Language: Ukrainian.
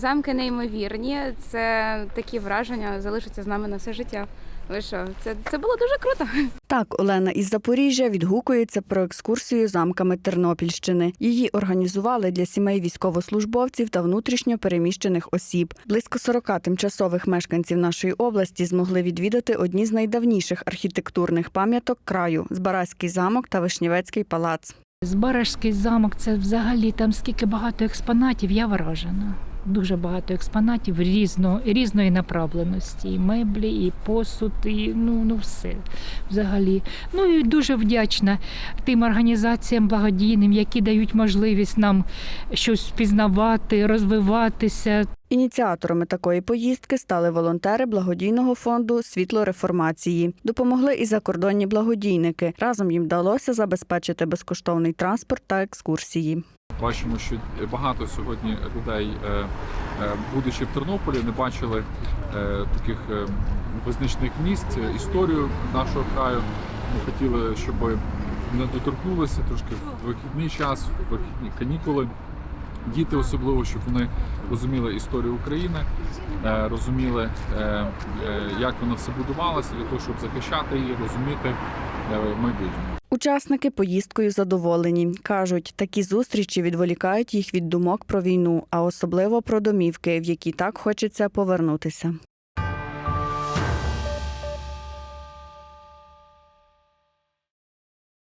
Замки неймовірні. Це такі враження залишаться з нами на все життя. Ви що, це, це було дуже круто. Так, Олена із Запоріжжя відгукується про екскурсію замками Тернопільщини. Її організували для сімей військовослужбовців та внутрішньо переміщених осіб. Близько 40 тимчасових мешканців нашої області змогли відвідати одні з найдавніших архітектурних пам'яток краю Збаразький замок та Вишнівецький палац. Збаражський замок це взагалі там скільки багато експонатів, я вражена. Дуже багато експонатів різно, різної направленості. І меблі, і посуд, і ну, ну все взагалі. Ну і дуже вдячна тим організаціям благодійним, які дають можливість нам щось впізнавати, розвиватися. Ініціаторами такої поїздки стали волонтери благодійного фонду Світло реформації. Допомогли і закордонні благодійники. Разом їм вдалося забезпечити безкоштовний транспорт та екскурсії. Бачимо, що багато сьогодні людей, е, е, будучи в Тернополі, не бачили е, таких визначних місць, історію нашого краю. Ми хотіли, щоб не доторкнулися трошки в вихідний час, в вихідні канікули. Діти особливо, щоб вони розуміли історію України, е, розуміли, е, е, як воно все будувалося, для того, щоб захищати її, розуміти в майбутньому. Учасники поїздкою задоволені. Кажуть, такі зустрічі відволікають їх від думок про війну, а особливо про домівки, в які так хочеться повернутися.